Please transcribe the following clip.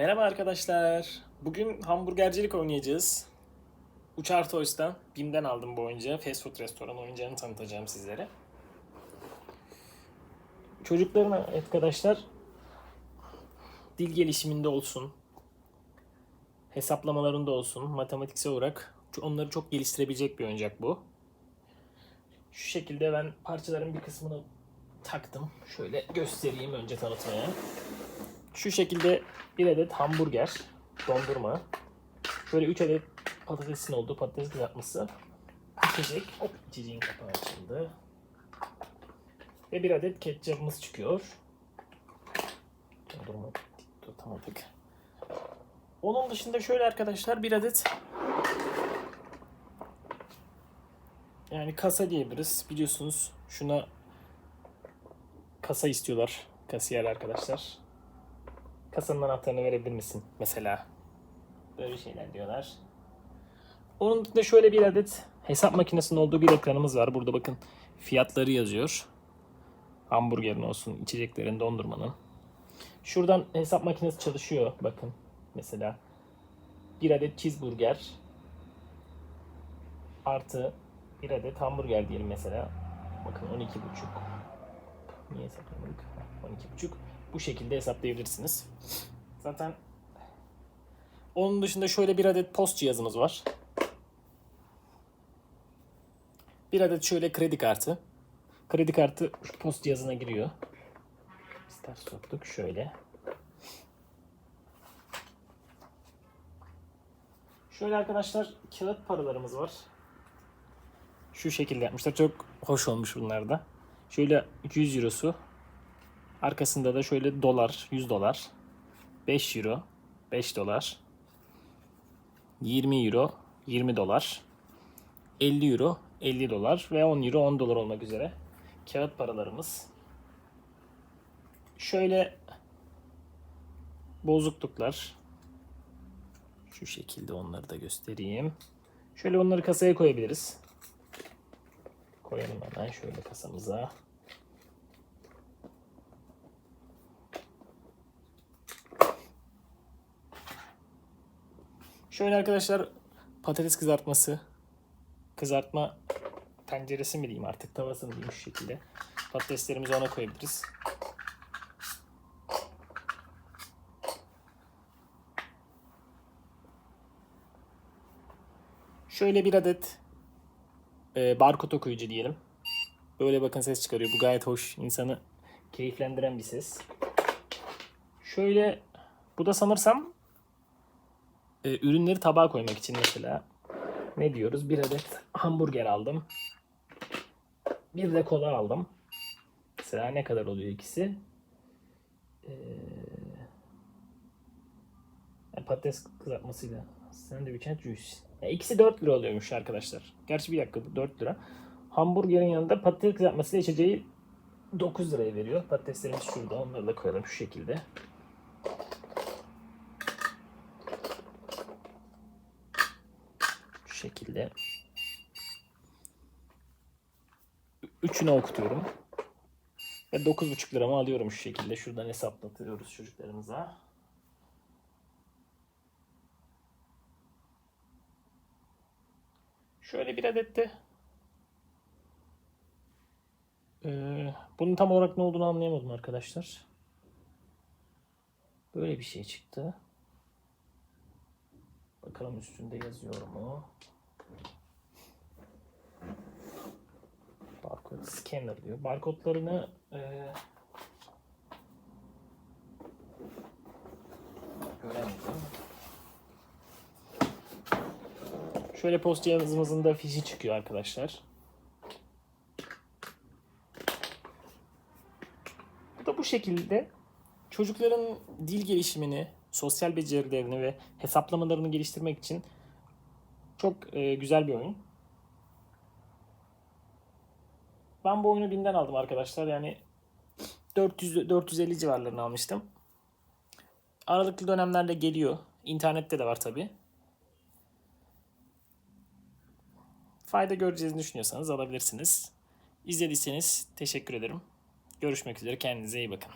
Merhaba arkadaşlar. Bugün hamburgercilik oynayacağız. Uçar Toys'tan, BİM'den aldım bu oyuncağı. Fast food restoran oyuncağını tanıtacağım sizlere. Çocukların arkadaşlar dil gelişiminde olsun, hesaplamalarında olsun, matematiksel olarak onları çok geliştirebilecek bir oyuncak bu. Şu şekilde ben parçaların bir kısmını taktım. Şöyle göstereyim önce tanıtmaya. Şu şekilde bir adet hamburger, dondurma. Şöyle 3 adet patatesin olduğu patates kızartması. İçecek. Hop içeceğin kapağı açıldı. Ve bir adet ketçapımız çıkıyor. Dondurma tutamadık. Onun dışında şöyle arkadaşlar bir adet yani kasa diyebiliriz. Biliyorsunuz şuna kasa istiyorlar kasiyer arkadaşlar. Kasanın anahtarını verebilir misin mesela? Böyle şeyler diyorlar. Onun dışında şöyle bir adet hesap makinesinin olduğu bir ekranımız var. Burada bakın fiyatları yazıyor. Hamburgerin olsun, içeceklerin, dondurmanın. Şuradan hesap makinesi çalışıyor. Bakın mesela bir adet cheeseburger artı bir adet hamburger diyelim mesela. Bakın 12,5. Niye hesaplamadık? 12,5. Bu şekilde hesaplayabilirsiniz. Zaten onun dışında şöyle bir adet post cihazımız var. Bir adet şöyle kredi kartı. Kredi kartı şu post cihazına giriyor. Biz ters soktuk şöyle. Şöyle arkadaşlar kağıt paralarımız var. Şu şekilde yapmışlar. Çok hoş olmuş bunlar da. Şöyle 100 eurosu. Arkasında da şöyle dolar, 100 dolar. 5 euro, 5 dolar. 20 euro, 20 dolar. 50 euro, 50 dolar ve 10 euro, 10 dolar olmak üzere kağıt paralarımız. Şöyle bozukluklar. Şu şekilde onları da göstereyim. Şöyle onları kasaya koyabiliriz. Koyalım hemen şöyle kasamıza. Şöyle arkadaşlar patates kızartması, kızartma tenceresi mi diyeyim artık tavası mı diyeyim şu şekilde. Patateslerimizi ona koyabiliriz. Şöyle bir adet e, barkod okuyucu diyelim. Böyle bakın ses çıkarıyor. Bu gayet hoş. insanı keyiflendiren bir ses. Şöyle bu da sanırsam e, ürünleri tabağa koymak için mesela ne diyoruz? Bir adet hamburger aldım. Bir de kola aldım. Mesela ne kadar oluyor ikisi? Ee, yani patates kızartmasıyla sandviç and juice. Yani ikisi 4 lira oluyormuş arkadaşlar. Gerçi bir dakika bu 4 lira. Hamburgerin yanında patates kızartmasıyla içeceği 9 liraya veriyor. Patateslerimiz şurada. Onları da koyalım şu şekilde. Şekilde. Üçünü okutuyorum. Ve 9,5 liramı alıyorum şu şekilde. Şuradan hesaplatıyoruz çocuklarımıza. Şöyle bir adet de ee, bunun tam olarak ne olduğunu anlayamadım arkadaşlar. Böyle bir şey çıktı. Bakalım üstünde yazıyor mu? Barcode scanner diyor. Barkodlarını e, göremedim. Şöyle post cihazımızın da fişi çıkıyor arkadaşlar. Bu da bu şekilde çocukların dil gelişimini, sosyal becerilerini ve hesaplamalarını geliştirmek için çok e, güzel bir oyun. Ben bu oyunu binden aldım arkadaşlar. Yani 400 450 civarlarını almıştım. Aralıklı dönemlerle geliyor. İnternette de var tabi. Fayda göreceğinizi düşünüyorsanız alabilirsiniz. İzlediyseniz teşekkür ederim. Görüşmek üzere. Kendinize iyi bakın.